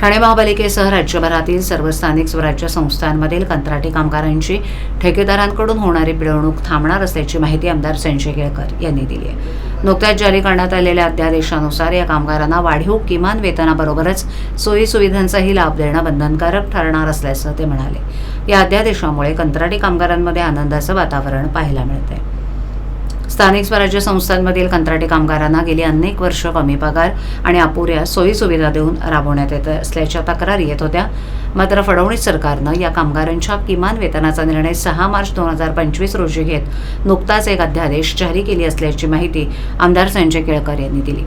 ठाणे महापालिकेसह राज्यभरातील सर्व स्थानिक स्वराज्य संस्थांमधील कंत्राटी कामगारांची ठेकेदारांकडून होणारी पिळवणूक थांबणार असल्याची माहिती आमदार संजय केळकर यांनी दिली आहे. नुकत्याच जारी करण्यात आलेल्या अध्यादेशानुसार या कामगारांना वाढीव किमान वेतनाबरोबरच सोयी सुविधांचाही लाभ देणं बंधनकारक ठरणार असल्याचं ते म्हणाले. या अध्यादेशामुळे कंत्राटी कामगारांमध्ये आनंदाचं वातावरण पाहायला मिळतंय. स्थानिक स्वराज्य संस्थांमधील कंत्राटी कामगारांना गेली अनेक वर्ष कमी पगार आणि अपुऱ्या सोयीसुविधा देऊन राबवण्यात येत असल्याच्या तक्रारी येत होत्या. मात्र फडणवीस सरकारनं या कामगारांच्या किमान वेतनाचा निर्णय सहा मार्च दोन हजार पंचवीस रोजी घेत नुकताच एक अध्यादेश जारी केली असल्याची माहिती आमदार संजय केळकर यांनी दिली.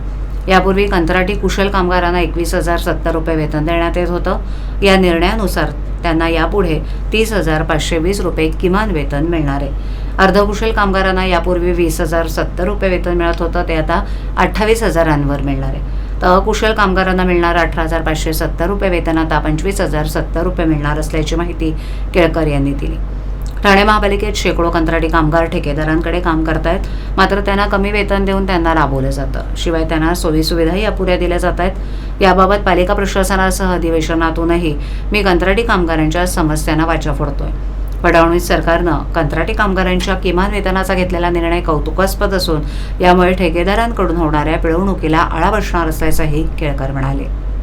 यापूर्वी कंत्राटी कुशल कामगारांना एकवीस हजार सत्तर रुपये वेतन देण्यात येत होतं. या निर्णयानुसार त्यांना यापुढे तीस हजार पाचशे वीस रुपये किमान वेतन मिळणार आहे. अर्धकुशल कामगारांना यापूर्वी वीस हजार सत्तर रुपये वेतन मिळत होतं ते आता अठ्ठावीस हजारांवर मिळणार आहे. तर अकुशल कामगारांना मिळणार अठरा हजार पाचशे सत्तर रुपये वेतन आता पंचवीस हजार सत्तर रुपये मिळणार असल्याची माहिती केळकर यांनी दिली. ठाणे महापालिकेत शेकडो कंत्राटी कामगार ठेकेदारांकडे काम करतायत मात्र त्यांना कमी वेतन देऊन त्यांना राबवलं जातं. शिवाय त्यांना सोयीसुविधाही अपुऱ्या दिल्या जात आहेत. याबाबत पालिका प्रशासनासह अधिवेशनातूनही मी कंत्राटी कामगारांच्या समस्यांना वाचा फोडतोय. फडणवीस सरकारनं कंत्राटी कामगारांच्या किमान वेतनाचा घेतलेला निर्णय कौतुकास्पद असून यामुळे ठेकेदारांकडून होणाऱ्या पिळवणुकीला आळा बसणार असल्याचंही केळकर म्हणाले.